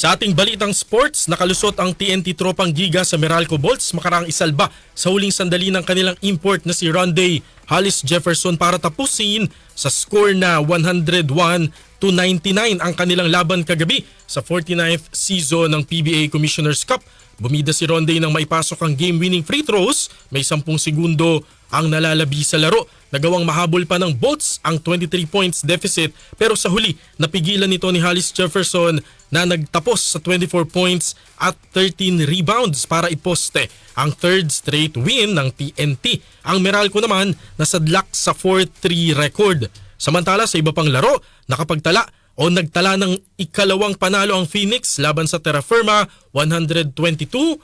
Sa ating balitang sports, nakalusot ang TNT Tropang Giga sa Meralco Bolts makarang isalba sa huling sandali ng kanilang import na si Ronday Hollis Jefferson para tapusin sa score na 101 to 99 ang kanilang laban kagabi sa 49th season ng PBA Commissioner's Cup. Bumida si Ronday nang maipasok ang game-winning free throws, may 10 segundo ang nalalabi sa laro. Nagawang mahabol pa ng Bolts ang 23 points deficit pero sa huli napigilan nito ni Hollis Jefferson na nagtapos sa 24 points at 13 rebounds para iposte ang third straight win ng TNT. Ang Meralco naman nasadlak sa 4-3 record. Samantala sa iba pang laro, nakapagtala o nagtala ng ikalawang panalo ang Phoenix laban sa Terra Firma 122-108.